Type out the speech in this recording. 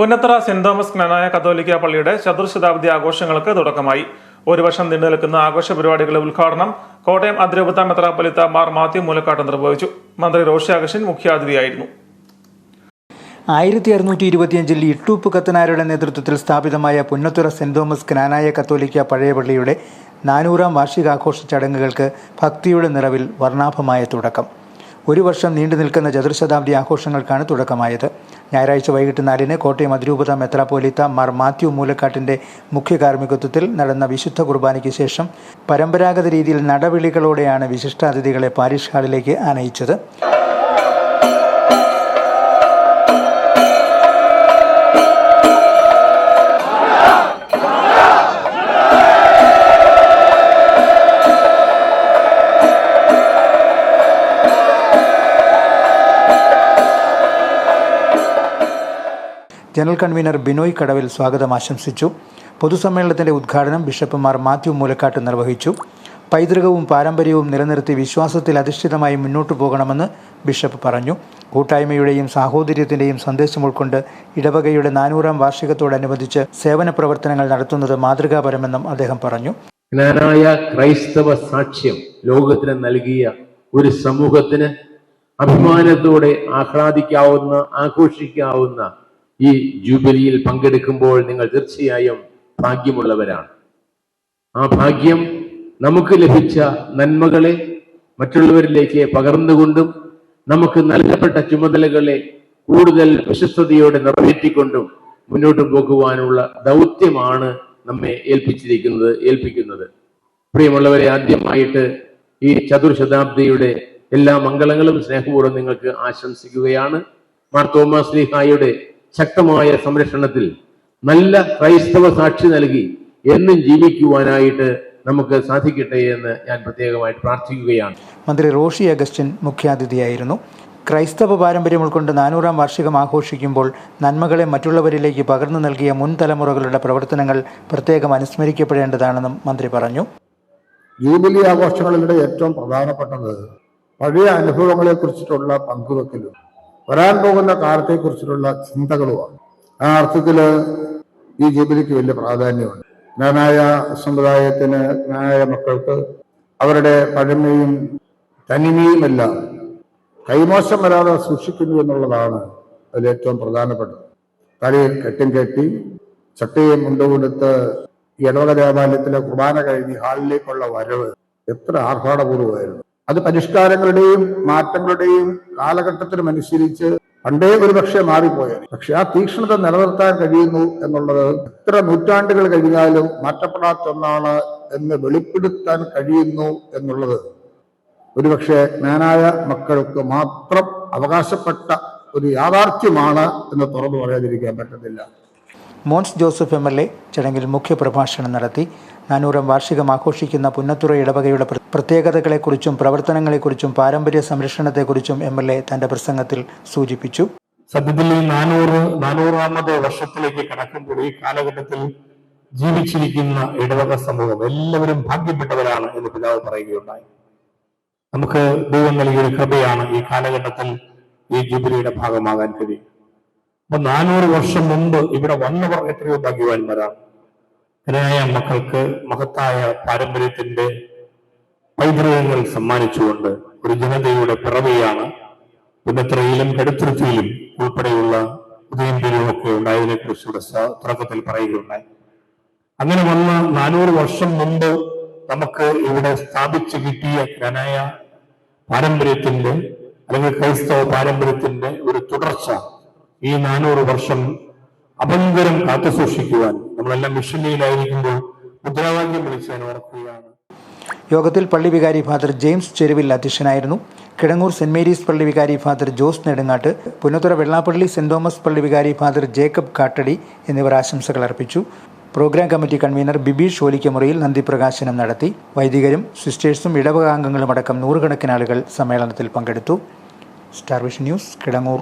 Punnathara saint Thomas Knanaya കത്തോലിക്ക പള്ളിയുടെ ചതുർശതാബ്ദി ആഘോഷങ്ങൾക്ക് തുടക്കമായി. ഒരു വർഷം നീണ്ടു നിൽക്കുന്ന ആഘോഷ പരിപാടികളുടെ ഉദ്ഘാടനം കോട്ടയം അതിരൂപത്ത മെത്രാപ്പൊലിത്ത മാർ മാത്യു മൂലക്കാട്ട് നിർവഹിച്ചു. മന്ത്രി റോഷി മുഖ്യാതിഥിയായിരുന്നു. ആയിരത്തി അറുന്നൂറ്റി ഇരുപത്തിയഞ്ചിൽ ഇട്ടൂപ്പ് കത്തനാരുടെ നേതൃത്വത്തിൽ സ്ഥാപിതമായ പുന്നത്തുറ സെന്റ് തോമസ് ക്നാനായ കത്തോലിക്ക പഴയ പള്ളിയുടെ നാനൂറാം വാർഷികാഘോഷ ചടങ്ങുകൾക്ക് ഭക്തിയുടെ നിറവിൽ വർണാഭമായ തുടക്കം. ഒരു വർഷം നീണ്ടു നിൽക്കുന്ന ചതുർശതാബ്ദി ആഘോഷങ്ങൾക്കാണ് തുടക്കമായത്. ഞായറാഴ്ച വൈകിട്ട് നാലിന് കോട്ടയം അതിരൂപത മെത്രാപോലിത്ത മാർ മാത്യു മൂലക്കാട്ടിന്റെ മുഖ്യ കാർമ്മികത്വത്തിൽ നടന്ന വിശുദ്ധ കുർബാനയ്ക്ക് ശേഷം പരമ്പരാഗത രീതിയിൽ നടവിളികളോടെയാണ് വിശിഷ്ടാതിഥികളെ പാരിഷ് ഹാളിലേക്ക് ആനയിച്ചത്. ജനറൽ കൺവീനർ ബിനോയ് കടവിൽ സ്വാഗതം ആശംസിച്ചു. പൊതുസമ്മേളനത്തിന്റെ ഉദ്ഘാടനം ബിഷപ്പുമാർ മാത്യു മൂലക്കാട്ട് നിർവഹിച്ചു. പൈതൃകവും പാരമ്പര്യവും നിലനിർത്തി വിശ്വാസത്തിൽ അധിഷ്ഠിതമായി മുന്നോട്ടു പോകണമെന്ന് ബിഷപ്പ് പറഞ്ഞു. കൂട്ടായ്മയുടെയും സാഹോദര്യത്തിന്റെയും സന്ദേശം ഉൾക്കൊണ്ട് ഇടവകയുടെ നാനൂറാം വാർഷികത്തോടനുബന്ധിച്ച് സേവന പ്രവർത്തനങ്ങൾ നടത്തുന്നത് മാതൃകാപരമെന്നും അദ്ദേഹം പറഞ്ഞു. ക്രൈസ്തവ സാക്ഷ്യം ലോകത്തിന് നൽകിയ ഒരു സമൂഹത്തിന് അഭിമാനത്തോടെ ആഹ്ലാദിക്കാവുന്ന ആഘോഷിക്കാവുന്ന ഈ ജൂബിലിയിൽ പങ്കെടുക്കുമ്പോൾ നിങ്ങൾ തീർച്ചയായും ഭാഗ്യമുള്ളവരാണ്. ആ ഭാഗ്യം നമുക്ക് ലഭിച്ച നന്മകളെ മറ്റുള്ളവരിലേക്ക് പകർന്നുകൊണ്ടും നമുക്ക് നൽകപ്പെട്ട ചുമതലകളെ കൂടുതൽ വിശ്വസ്തയോടെ നിറവേറ്റിക്കൊണ്ടും മുന്നോട്ട് പോകുവാനുള്ള ദൗത്യമാണ് നമ്മെ ഏൽപ്പിച്ചിരിക്കുന്നത് ഏൽപ്പിക്കുന്നത്. പ്രിയമുള്ളവരെ ആദ്യമായിട്ട് ഈ ചതുർശതാബ്ദിയുടെ എല്ലാ മംഗളങ്ങളും സ്നേഹപൂർവം നിങ്ങൾക്ക് ആശംസിക്കുകയാണ്. മാർ തോമസ് ലീഹായുടെ ശക്തമായ സംരക്ഷണത്തിൽ നല്ല ക്രൈസ്തവ സാക്ഷി നൽകി എന്നും ജീവിക്കുവാനായിട്ട് നമുക്ക് സാധിക്കട്ടെ എന്ന് ഞാൻ പ്രത്യേകമായിട്ട് പ്രാർത്ഥിക്കുകയാണ്. മന്ത്രി റോഷി അഗസ്റ്റിൻ മുഖ്യാതിഥിയായിരുന്നു. ക്രൈസ്തവ പാരമ്പര്യം ഉൾക്കൊണ്ട് നാനൂറാം വാർഷികം ആഘോഷിക്കുമ്പോൾ നന്മകളെ മറ്റുള്ളവരിലേക്ക് പകർന്നു നൽകിയ മുൻ തലമുറകളുടെ പ്രവർത്തനങ്ങൾ പ്രത്യേകം അനുസ്മരിക്കപ്പെടേണ്ടതാണെന്നും മന്ത്രി പറഞ്ഞു. ജൂബിലി ആഘോഷങ്ങളിലൂടെ ഏറ്റവും പ്രധാനപ്പെട്ടത് പഴയ അനുഭവങ്ങളെ കുറിച്ചിട്ടുള്ള പങ്കുവെക്കലും വരാൻ പോകുന്ന കാലത്തെക്കുറിച്ചിട്ടുള്ള ചിന്തകളുമാണ്. ആ അർത്ഥത്തിൽ ഈ ജൂബിലിക്ക് വലിയ പ്രാധാന്യമുണ്ട്. ജ്ഞാനായ സമുദായത്തിന് ജ്ഞാനായ മക്കൾക്ക് അവരുടെ പഴമയും തനിമയുമെല്ലാം കൈമോശം വരാതെ സൂക്ഷിക്കുന്നു എന്നുള്ളതാണ് അതിലേറ്റവും പ്രധാനപ്പെട്ടത്. തലയിൽ കെട്ടും കെട്ടി ചട്ടയും മുണ്ടുകൊടുത്ത് ഇടവക ദേവാലയത്തിലെ കുർബാന കഴിഞ്ഞ് ഹാളിലേക്കുള്ള വരവ് എത്ര ആഹ്ലാദപൂർവമായിരുന്നു അത് പരിഷ്കാരങ്ങളുടെയും മാറ്റങ്ങളുടെയും കാലഘട്ടത്തിനുമനുസരിച്ച് പണ്ടേ ഒരു പക്ഷേ മാറിപ്പോയത് പക്ഷെ ആ തീക്ഷ്ണത നിലനിർത്താൻ കഴിയുന്നു എന്നുള്ളത് എത്ര നൂറ്റാണ്ടുകൾ കഴിഞ്ഞാലും മാറ്റപ്പെടാത്ത ഒന്നാണ് എന്ന് വെളിപ്പെടുത്താൻ കഴിയുന്നു എന്നുള്ളത്. ഒരുപക്ഷെ ഞാനായ മക്കൾക്ക് മാത്രം അവകാശപ്പെട്ട ഒരു യാഥാർത്ഥ്യമാണ് എന്ന് തുറന്നു പറയാതിരിക്കാൻ പറ്റത്തില്ല. Mons Joseph M L A ചടങ്ങിൽ മുഖ്യപ്രഭാഷണം നടത്തി. നാനൂറാം വാർഷികം ആഘോഷിക്കുന്ന പുന്നത്തുറ ഇടവകയുടെ പ്രത്യേകതകളെക്കുറിച്ചും പ്രവർത്തനങ്ങളെക്കുറിച്ചും പാരമ്പര്യ സംരക്ഷണത്തെക്കുറിച്ചും എം എൽ എ തന്റെ പ്രസംഗത്തിൽ സൂചിപ്പിച്ചു. സത്യത്തിൽ നാനൂറ് നാനൂറാമത് വർഷത്തിലേക്ക് കടക്കുമ്പോൾ ഈ കാലഘട്ടത്തിൽ ജീവിച്ചിരിക്കുന്ന ഇടവക സമൂഹം എല്ലാവരും ഭാഗ്യപ്പെട്ടവരാണ് എന്ന് പിതാവ് പറയുകയുണ്ടായി. നമുക്ക് ദൈവം നൽകിയൊരു കൃപയാണ് ഈ കാലഘട്ടത്തിൽ ഈ ജൂബിലിയുടെ ഭാഗമാകാൻ കഴിയും. അപ്പൊ നാനൂറ് വർഷം മുമ്പ് ഇവിടെ വന്നവർ എത്രയോ ഭാഗ്യവാന്മാരാണ്. ജ്ഞായ മക്കൾക്ക് മഹത്തായ പാരമ്പര്യത്തിന്റെ പൈതൃകങ്ങൾ സമ്മാനിച്ചുകൊണ്ട് ഒരു ജനതയുടെ പിറവിയാണ് പുന്നത്രയിലും കടുത്തുരുത്തിയിലും ഉൾപ്പെടെയുള്ള ഉദയംപേരും ഒക്കെ ഉണ്ടായതിനെ ഇവിടെ തുടക്കത്തിൽ പറയുകയുണ്ടായി. അങ്ങനെ വന്ന നാനൂറ് വർഷം മുമ്പ് നമുക്ക് ഇവിടെ സ്ഥാപിച്ചു കിട്ടിയ ജ്ഞാനായ പാരമ്പര്യത്തിന്റെ അല്ലെങ്കിൽ ക്രൈസ്തവ പാരമ്പര്യത്തിന്റെ ഒരു തുടർച്ച ഈ നാനൂറ് വർഷം അപങ്കരം കാത്തുസൂക്ഷിക്കുവാൻ നമ്മളെല്ലാം മിഷനിലായിരിക്കുമ്പോൾ മുദ്രാവാക്യം വിളിച്ചാൽ ഓർക്കുകയാണ്. യോഗത്തിൽ പള്ളി വികാരി ഫാദർ ജെയിംസ് ചെരുവിൽ അധ്യക്ഷനായിരുന്നു. കിടങ്ങൂർ സെന്റ് മേരീസ് പള്ളി വികാരി father Jose Nedungattu Punnathura Vellappally saint Thomas പള്ളി വികാരി ഫാദർ ജേക്കബ് കാട്ടടി എന്നിവർ ആശംസകൾ അർപ്പിച്ചു. Program committee convener Bibeesh Olikkamuriyil നന്ദി പ്രകാശനം നടത്തി. വൈദികരും സിസ്റ്റേഴ്സും ഇടവകാംഗങ്ങളും അടക്കം നൂറുകണക്കിന് ആളുകൾ സമ്മേളനത്തിൽ പങ്കെടുത്തു. Star vision news Kidangoor.